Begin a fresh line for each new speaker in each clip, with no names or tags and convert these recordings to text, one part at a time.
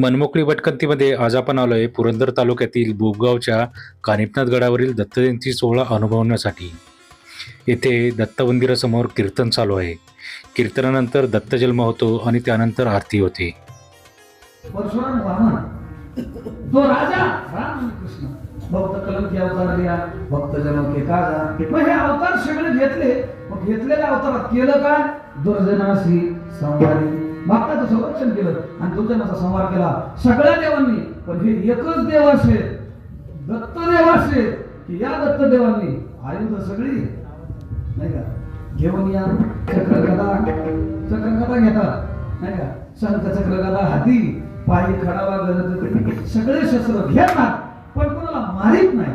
मनमोकळी भटकंतीमध्ये आज आपण आलोय पुरंदर तालुक्यातील बोबगावच्या कानिपनाथ गडावरील दत्त जयंती सोहळा अनुभवण्यासाठी. येथे दत्त मंदिरासमोर कीर्तन चालू आहे. कीर्तनानंतर दत्त जन्म होतो आणि त्यानंतर आरती होते.
तो राजा राम कृष्ण. भक्त कलंकी अवतार लिया भक्त जन्म के काजा. मग हे अवतार सगळे घेतले. मग घेतलेल्या अवतारात केलं काय? दुर्जनाशी संवारी भक्ताचं संरक्षण केलं आणि दुर्जनाचा संवार केला. सगळ्या देवांनी पण हे एकच देव असे दत्त देव असे की या दत्त देवांनी आयुध सगळी. नाही का? घेऊन या चक्रगदा चक्रगदा घेतात नाही का? शंख चक्रगदा हाती पायी खडावा गरज सगळे शस्त्र घेतात पण कोणाला मारित नाही.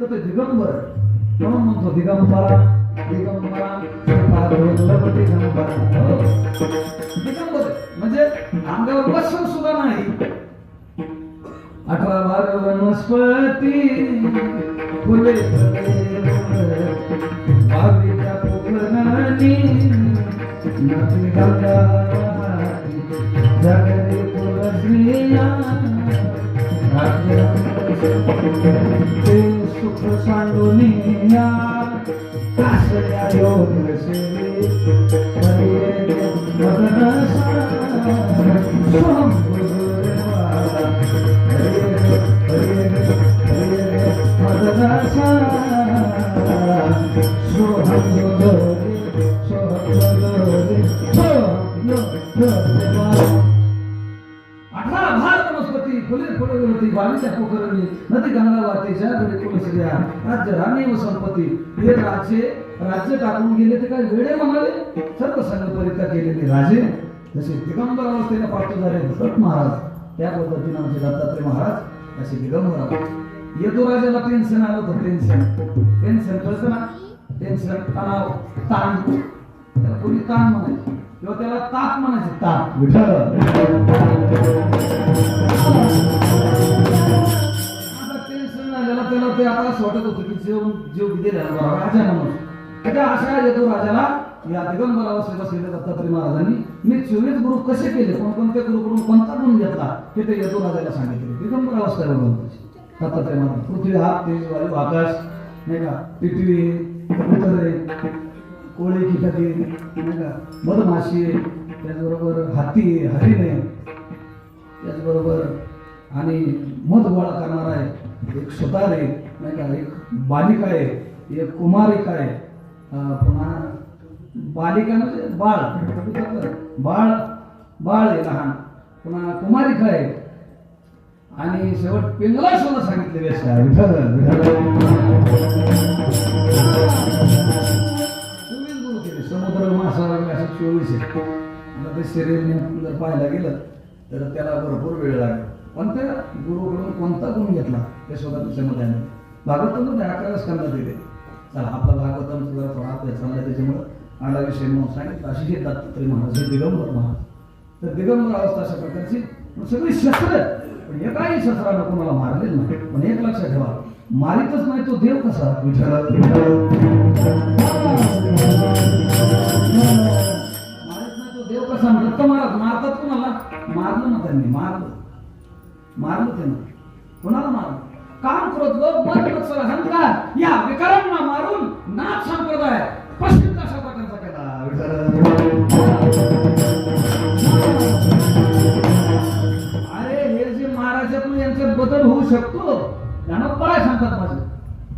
नाही तर ते दिगंबर आहे. म्हणून म्हणतो दिगंबरा दिगंबरा पार्वतलभ दिगंबरा हो. दिगंबर आहे. म्हणजे अंगावर वस्त्र सुद्धा नाही अठरा बार वनस्पती फुले बावीच्या पोखरणानी नदी गंगा जगरी पुरस्त्रिया ते सुख सांडुनिया आसल्या योग सेवी मदनसा सोहम गुरुदेवा अठरा भार वनस्पती फुले फुले होती बावीच्या हे राजे राज्य टाकून गेले ते काय वेळे म्हणाले? सर्व संघपरिता केलेले राजे. जसे दिगंबर अवस्थेला प्राप्त झाले भरत महाराज त्या पद्धतीने आमचे दत्तात्रय महाराज असे दिगंबर येतो राजाला टेन्शन आलं होतं टेन्शन टेन्शन कळतं ना? टेन्शन तणाव ताण. त्याला कोणी ताण म्हणायचं? किंवा त्याला ताप म्हणायचे ताप विठ्ठल. त्याला ते आता असं वाटत होतं की जीव जीव किती बरा राजा म्हणून. त्याच्या आशा येतो राजाला या दिगंबर सेवा असलेल्या दत्तात्रय महाराजांनी मी चोवीस गुरु कसे केले? कोणकोणत्या गुरुकडून कोणता गुण घेतला? हे ते येतो राजाला सांगितले. दिगंबर सेवा बनवायची दत्तात्रय महाराज पृथ्वी हा तेज वायू आकाश नाही का? पृथ्वी उतरे कोळी कीटके नाही का? मधमाशी त्याचबरोबर हाती हरिणे हरिण आहे त्याचबरोबर आणि मध गोळा करणारा आहे एक सुतार आहे नाही का? एक बालिका आहे एक कुमारिका आहे. पुन्हा बालिका म्हणजे बाळ. बाळ बाळ आहे लहान. पुन्हा कुमारिका आहे. आणि शेवट पिंगला सुद्धा सांगितले समुद्र मासा वगैरे असे चोवीस आहे. आता ते सिरियल जर पाहायला गेलं तर त्याला भरपूर वेळ लागेल. पण ते गुरुकडून कोणता गुण घेतला? ते सुद्धा त्याच्यामध्ये आहे भागवतामध्ये अकरा स्कंदात दिले चला आपला भागवतम सुद्धा थोडा चालला त्याच्यामुळं आला विषय म्हणून सांगितलं. अशी हे दत्तात्रय महाराज हे दिगंबर महाराज. तर दिगंबर अवस्था अशा प्रकारची सगळी शस्त्र पण एकाही शस्त्रानं कोणाला मारले नाही. पण एक लक्षात ठेवा मारितच नाही तो देव कसा? विठ्ठल मारत नाही तो देव कसा? दत्त मारत मारतात कोणाला? मारलं ना त्यांनी मारलं. मारलं त्यानं. कोणाला मारलं? काम क्रोध लोभ मन अहंकार. या विकारांना मारून नाथ संप्रदाय पश्चिम अशा प्रकारचा केला अरे हे जे महाराजातून यांच्यात बदल होऊ शकतो. त्यांना पराय सांगतात माझे?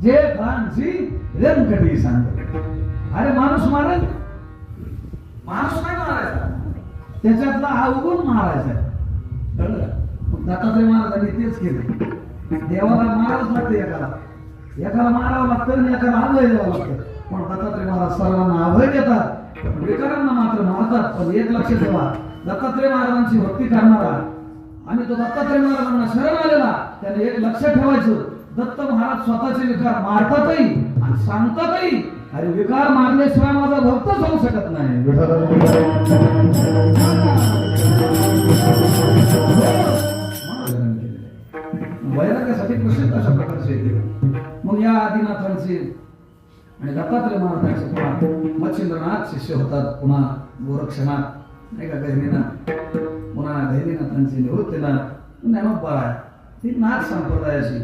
जे फ्रांसी रेमकटी सांगतात. अरे माणूस महाराज? माणूस नाही मारायचा त्याच्यातला अवगुण महाराज आहे. दत्तात्रय महाराजांनी तेच केलं. देवाला मारावंच लागतं एकाला. एकाला मारावं लागतं आणि एकाला अभय द्यावं लागतं. पण दत्तात्रय महाराज सर्वांना अभय देतात. पण विकारांना मात्र मारतात. पण एक लक्ष ठेवा दत्तात्रय महाराजांची भक्ती करणारा आणि तो दत्तात्रय महाराजांना शरण आलेला त्याने एक लक्षात ठेवायचं. दत्त महाराज स्वतःचे विकार मारतातही आणि सांगतातही. अरे विकार मारल्याशिवाय माझा भक्तच होऊ शकत नाही. वैराग्यासाठी प्रसिद्ध अशा प्रकारचे मग या आदिनाथांचे आणि दत्तात्रय महाराजांचे पुन्हा मच्छिंद्रनाथ शिष्य होतात पुन्हा गोरक्षनाथ नाही का गहिनीनाथ पुन्हा गहिनीनाथांचे निवृत्तीनाथ ज्ञानोबा आहे ही नाथ संप्रदायाची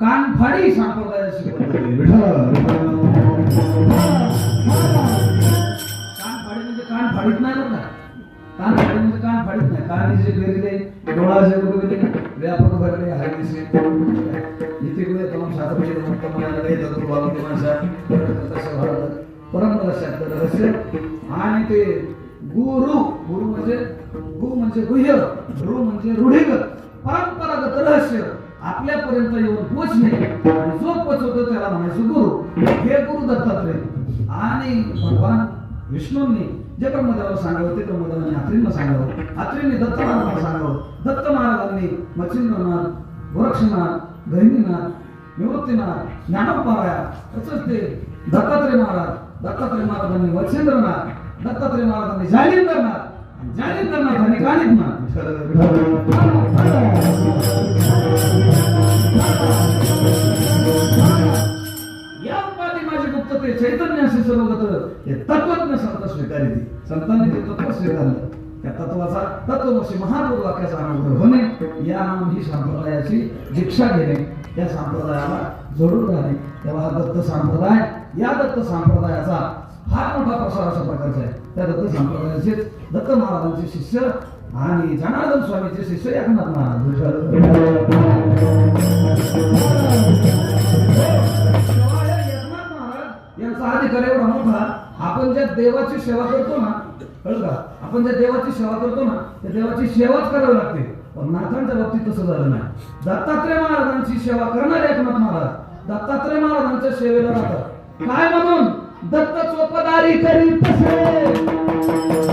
कानफाडी संप्रदायाची कानफाडी कान म्हणजे कानफाडीत नाही बघा का कान फाडी म्हणजे कान फाडीत नाही कान जे गेलेले डोळा जे गेले व्यापक भरले हाय दिसे इथे कुठे तमाम शास्त्रपती मुक्त मला काही तत्व बाबा माणसा तसं भरलं परम लक्षात रहस्य आणि ते गुरु गुरु म्हणजे गु म्हणजे गुह्य गुरु म्हणजे रूढीगत परंपरागत रहस्य. आपल्यापर्यंत येऊन पोचणे. आणि जो पोचवतो त्याला म्हणायचं गुरु. हे गुरु दत्तात्रय. आणि भगवान विष्णूंनी जे ब्रह्मदेवाला सांगावं ते ब्रह्मदेवाने हात्रींना सांगावं हात्रींनी दत्त महाराजांना सांगावं दत्त महाराजांनी मच्छिंद्रनाथ गोरक्षनाथ गहिनीनाथ निवृत्तीनाथ ज्ञानोपाया तसंच ते दत्तात्रय महाराज दत्तात्रय महाराजांनी मच्छिंद्रनाथ दत्तात्रय महाराजांनी जालिंदरनाथ जालिंदरनाथांनी कानिकनाथ चैतन्य असे सर्वगत हे तत्वज्ञ संत स्वीकारित संतांनी ते तत्व स्वीकारलं. त्या तत्वाचा तत्वमसी महापूर वाक्याचा अनुभव होणे या नाम ही संप्रदायाची दीक्षा घेणे या संप्रदायाला जोडून राहणे. तेव्हा हा दत्त संप्रदाय या दत्त संप्रदायाचा फार मोठा प्रसार अशा प्रकारचा आहे. त्या दत्त संप्रदायाचे दत्त महाराजांचे शिष्य आणि जनार्दन स्वामीचे शिष्य एकनाथ महाराज. महाराज यांचा अधिकार एवढा मोठा आपण ज्या देवाची सेवा करतो ना कळलं का? आपण ज्या देवाची सेवा करतो ना त्या देवाची सेवाच करावी लागते. पण नाथांच्या बाबतीत तसं झालं नाही. दत्तात्रय महाराजांची सेवा करणारे एकनाथ महाराज दत्तात्रय महाराजांच्या सेवेला राहतात काय म्हणून? दत्त चोपदारी करीत तसे.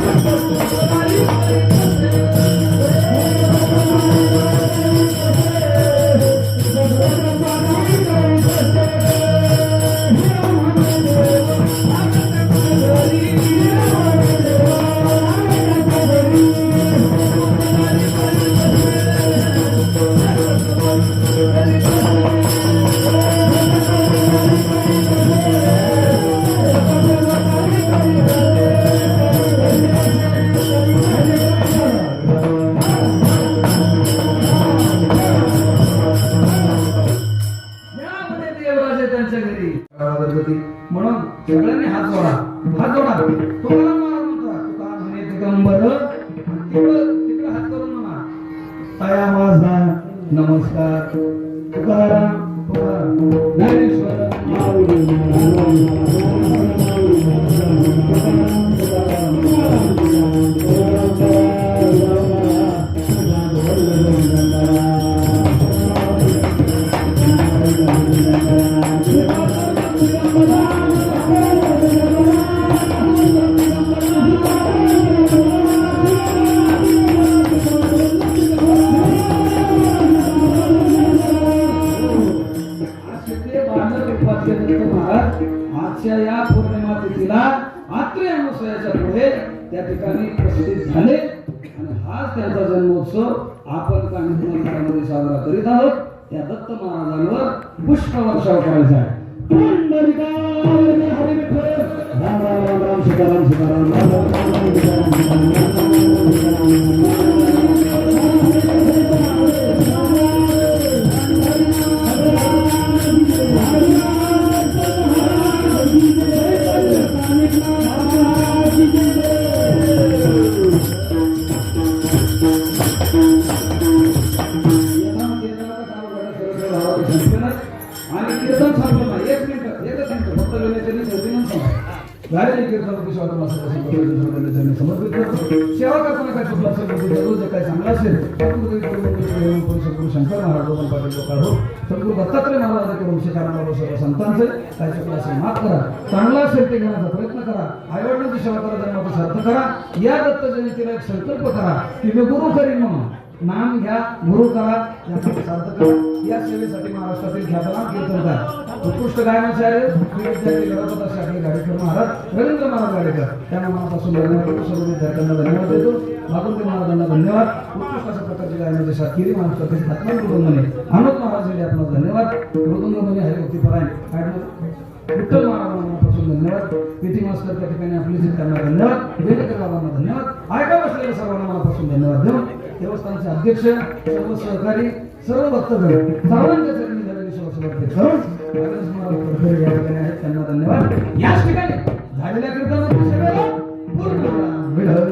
तया माझा नमस्कार. तुकाराम तुकाराम ज्ञानेश्वर পুষ্কর উৎসব করা যায় সীতারাম সীতারাম সীতারাম आणि कीर्तन संपलं एक मिनिट एकच मिनिट फक्त झालेले कीर्तन किशोर समर्पित सेवा करताना काय चुकलं दररोज म्हणजे चांगलं असेल शंकर महाराज गोपाल पाटील लोकांना हो सद्गुरू दत्तात्रय महाराज सर्व संतांचे काय चुकलं असेल माफ करा. चांगलं असेल ते घेण्याचा प्रयत्न करा. आईवडिलांची सेवा करा जन्माचा सार्थ करा. या दत्त जयंतीला एक संकल्प करा. की मी गुरु करीन म्हणून. नाम घ्या गुरु करा. यासाठी सार्थ करा. या सेवेसाठी महाराष्ट्रातील ख्यातनाम कीर्तनकार उत्कृष्ट गायनाचार्य विद्यार्थी गणपत शाखले गाडेकर महाराज रवींद्र महाराज गाडेकर. त्यांना मनापासून धन्यवाद सर्व विद्यार्थ्यांना धन्यवाद देतो. भागवती महाराजांना धन्यवाद. उत्कृष्ट अशा प्रकारचे गायनाचे शाख महाराष्ट्रातील ख्यातनाम मृदंगने अनोद महाराज यांनी आपला धन्यवाद. मृदंग म्हणजे हरिभक्ती परायण. विठ्ठल महाराजांपासून धन्यवाद. पीटी मास्टर त्या ठिकाणी आपली जीत करणार धन्यवाद. वेदकर बाबांना धन्यवाद. ऐका बसलेल्या सर्वांना मनापासून धन्यवाद देऊन देवस्थानचे अध्यक्ष सर्व सहकारी सर्व भक्तगण. सर्वांच्या चरणी झालेली शिवसमर्पित करून या ठिकाणी आहेत. त्यांना धन्यवाद. याच ठिकाणी झालेल्या कीर्तनाच्या सेवेला पूर्ण विराम.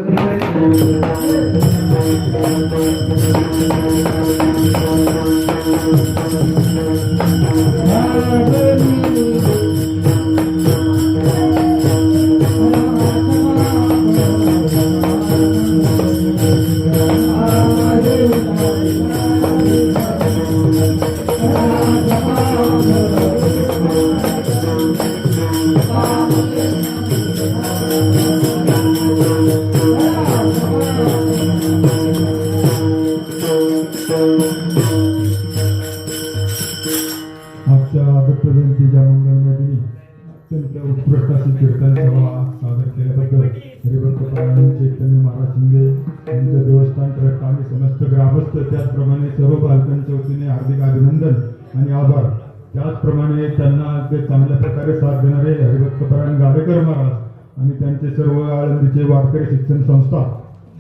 अत्यंत उत्कृष्ट कीर्तन सभा सादर केल्याबद्दल हरिभक्त परायण चैतन्य महाराज शिंदे यांचं देवस्थान ट्रस्ट आणि समस्त ग्रामस्थ त्याचप्रमाणे सर्व बालकांच्या वतीने हार्दिक अभिनंदन आणि आभार त्याचप्रमाणे त्यांना ते चांगल्या प्रकारे साथ देणारे हरिभक्त परायण गाडेकर महाराज आणि त्यांचे सर्व आळंदीचे वारकरी शिक्षण संस्था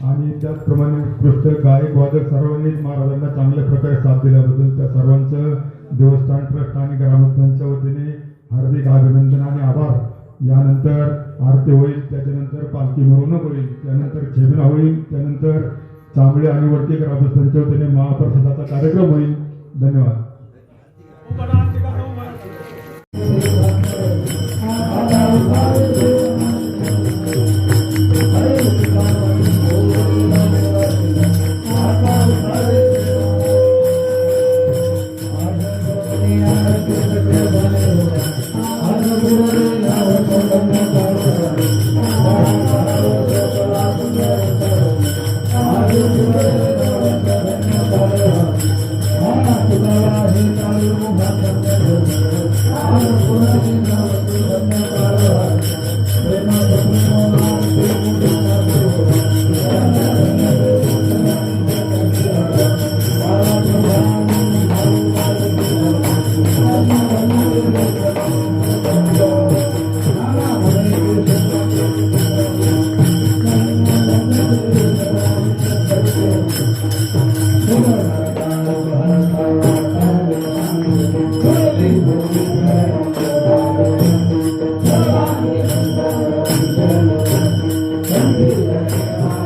आणि त्याचप्रमाणे उत्कृष्ट गायक वादक सर्वांनीच महाराजांना चांगल्या प्रकारे साथ दिल्याबद्दल त्या सर्वांचं देवस्थान ट्रस्ट आणि ग्रामस्थांच्या वतीने हार्दिक अभिनंदन आणि आभार. यानंतर आरती होईल त्याच्यानंतर पालखी मिरवणूक होईल त्यानंतर छेदना होईल त्यानंतर चांबळे आणि वडके ग्रामस्थांच्या वतीने महाप्रसादाचा कार्यक्रम होईल. धन्यवाद. Thank you.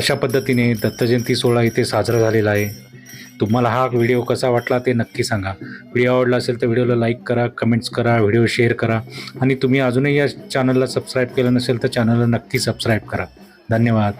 अशा पद्धतीने दत्तजयंती सोहळा इथे साजरा झालेला आहे. तुम्हाला हा व्हिडिओ कसा वाटला ते नक्की सांगा. व्हिडिओ आवडला असेल तर व्हिडिओला लाईक करा कमेंट्स करा व्हिडिओ शेअर करा. आणि तुम्ही अजूनही या चॅनलला सबस्क्राईब केलं नसेल तर चॅनलला नक्की सबस्क्राईब करा. धन्यवाद.